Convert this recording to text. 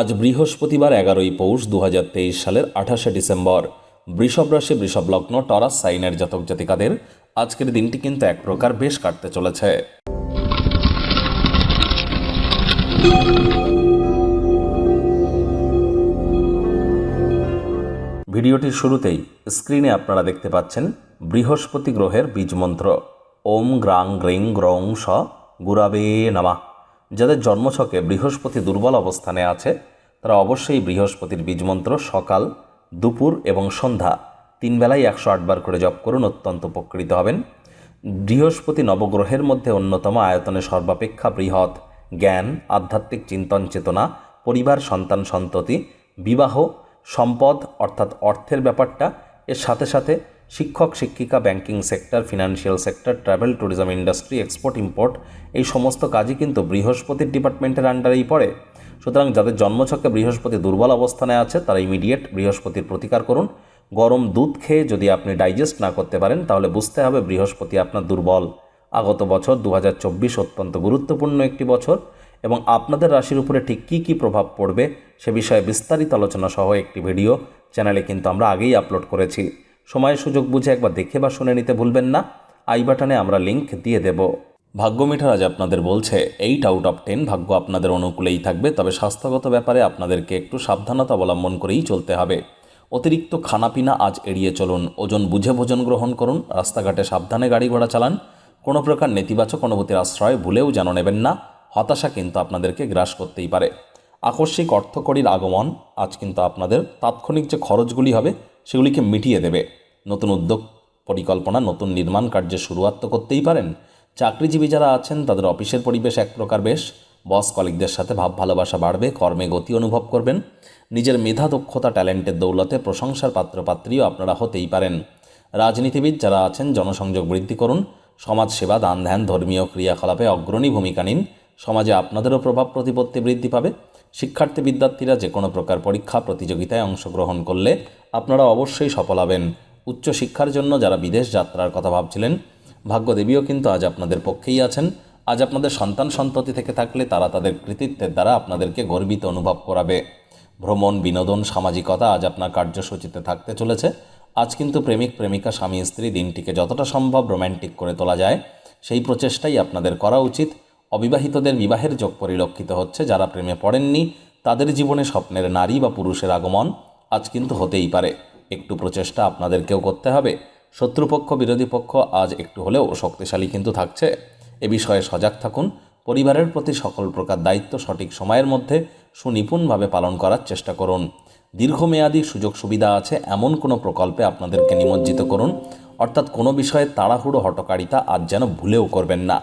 আজ বৃহস্পতিবার এগারোই পৌষ দু হাজার তেইশ সালের আঠাশে ডিসেম্বর। বৃষভ রাশি, বৃষভ লগ্ন, টরাস, সাইনের জাতক জাতিকাদের আজকের দিনটি কিন্তু এক প্রকার বেশ কাটতে চলেছে। ভিডিওটির শুরুতেই স্ক্রিনে আপনারা দেখতে পাচ্ছেন বৃহস্পতি গ্রহের বীজমন্ত্র ওম গ্রাং গ্রিং গ্রং স গুরাবে নামা। যাদের জন্মছকে বৃহস্পতি দুর্বল অবস্থানে আছে, তারা অবশ্যই বৃহস্পতির বীজমন্ত্র সকাল, দুপুর এবং সন্ধ্যা তিন বেলায় একশো আটবার করে জপ করুন, অত্যন্ত উপকৃত হবেন। বৃহস্পতি নবগ্রহের মধ্যে অন্যতম আয়তনে সর্বাপেক্ষা বৃহৎ জ্ঞান, আধ্যাত্মিক চিন্তন চেতনা, পরিবার, সন্তান, সন্ততি, বিবাহ, সম্পদ অর্থাৎ অর্থের ব্যাপারটা, এর সাথে সাথে শিক্ষক, শিক্ষিকা banking sector financial sector travel tourism industry export import এই সমস্ত কাজই কিন্তু বৃহস্পতির ডিপার্টমেন্টের আন্ডারেই পড়ে। সুতরাং যাদের জন্মছকে বৃহস্পতি দুর্বল অবস্থানে আছে, তারা ইমিডিয়েট বৃহস্পতির প্রতিকার করুন। গরম দুধ খেয়ে যদি আপনি ডাইজেস্ট না করতে পারেন, তাহলে বুঝতে হবে বৃহস্পতি আপনার দুর্বল। আগত বছর দু হাজার চব্বিশ অত্যন্ত গুরুত্বপূর্ণ একটি বছর এবং আপনাদের রাশির উপরে ঠিক কী কী প্রভাব পড়বে, সে বিষয়ে বিস্তারিত আলোচনা সহ একটি ভিডিও চ্যানেলে কিন্তু আমরা আগেই আপলোড করেছি। সময় সুযোগ বুঝে একবার দেখে বা শুনে নিতে ভুলবেন না। আই বাটনে আমরা লিংক দিয়ে দেব। ভাগ্য মিঠার আজ আপনাদের বলছে, এইট আউট অফ টেন ভাগ্য আপনাদের অনুকূলেই থাকবে, তবে স্বাস্থ্যগত ব্যাপারে আপনাদেরকে একটু সাবধানতা অবলম্বন করেই চলতে হবে। অতিরিক্ত খানাপিনা আজ এড়িয়ে চলুন, ওজন বুঝে ভোজন গ্রহণ করুন, রাস্তাঘাটে সাবধানে গাড়ি ঘোড়া চালান, কোনো প্রকার নেতিবাচক অনুভূতির আশ্রয় ভুলেও যেন নেবেন না, হতাশা কিন্তু আপনাদেরকে গ্রাস করতেই পারে। আকস্মিক অর্থকরীর আগমন, আজ কিন্তু আপনাদের তাৎক্ষণিক যে খরচগুলি হবে সেগুলিকে মিটিয়ে দেবে। নতুন উদ্যোগ, পরিকল্পনা, নতুন নির্মাণ কার্যের শুরুয়াত তো করতেই পারেন। চাকরিজীবী যারা আছেন, তাদের অফিসের পরিবেশ এক প্রকার বেশ। বস কলিকদের সাথে ভাব ভালোবাসা বাড়বে, কর্মে গতি অনুভব করবেন। নিজের মেধা, দক্ষতা, ট্যালেন্টের দৌলতে প্রশংসার পাত্রপাত্রীও আপনারা হতেই পারেন। রাজনীতিবিদ যারা আছেন, জনসংযোগ বৃদ্ধি করুন। সমাজসেবা, দান ধ্যান, ধর্মীয় ক্রিয়াকলাপে অগ্রণী ভূমিকা নিন। সমাজে আপনাদেরও প্রভাব প্রতিপত্তি বৃদ্ধি পাবে। শিক্ষার্থী বিদ্যার্থীরা যে কোনো প্রকার পরীক্ষা, প্রতিযোগিতায় অংশগ্রহণ করলে আপনারা অবশ্যই সফল হবেন। উচ্চশিক্ষার জন্য যারা বিদেশ যাত্রার কথা ভাবছিলেন ভাগ্যদেবীও কিন্তু আজ আপনাদের পক্ষেই আছেন। আজ আপনাদের সন্তান সন্ততি থেকে থাকলে তারা তাদের কৃতিত্বের দ্বারা আপনাদেরকে গর্বিত অনুভব করাবে। ভ্রমণ, বিনোদন, সামাজিকতা আজ আপনার কার্যসূচিতে থাকতে চলেছে। আজ কিন্তু প্রেমিক, প্রেমিকা, স্বামী, স্ত্রী দিনটিকে যতটা সম্ভব রোম্যান্টিক করে তোলা যায়, সেই প্রচেষ্টাই আপনাদের করা উচিত। অবিবাহিতদের বিবাহের যোগ পরিলক্ষিত হচ্ছে। যারা প্রেমে পড়েননি, তাদের জীবনে স্বপ্নের নারী বা পুরুষের আগমন আজ কিন্তু হতেই পারে। একটু প্রচেষ্টা আপনাদেরকেও করতে হবে। শত্রুপক্ষ, বিরোধী পক্ষ আজ একটু হলেও শক্তিশালী কিন্তু থাকছে। এ বিষয়ে সজাগ থাকুন। পরিবারের প্রতি সকল প্রকার দায়িত্ব সঠিক সময়ের মধ্যে সুনিপুণভাবে পালন করার চেষ্টা করুন। দীর্ঘমেয়াদী সুযোগ সুবিধা আছে এমন কোনো প্রকল্পে আপনাদেরকে নিমজ্জিত করুন। অর্থাৎ কোনো বিষয়ে তাড়াহুড়ো হটকারিতা আজ যেন ভুলেও করবেন না।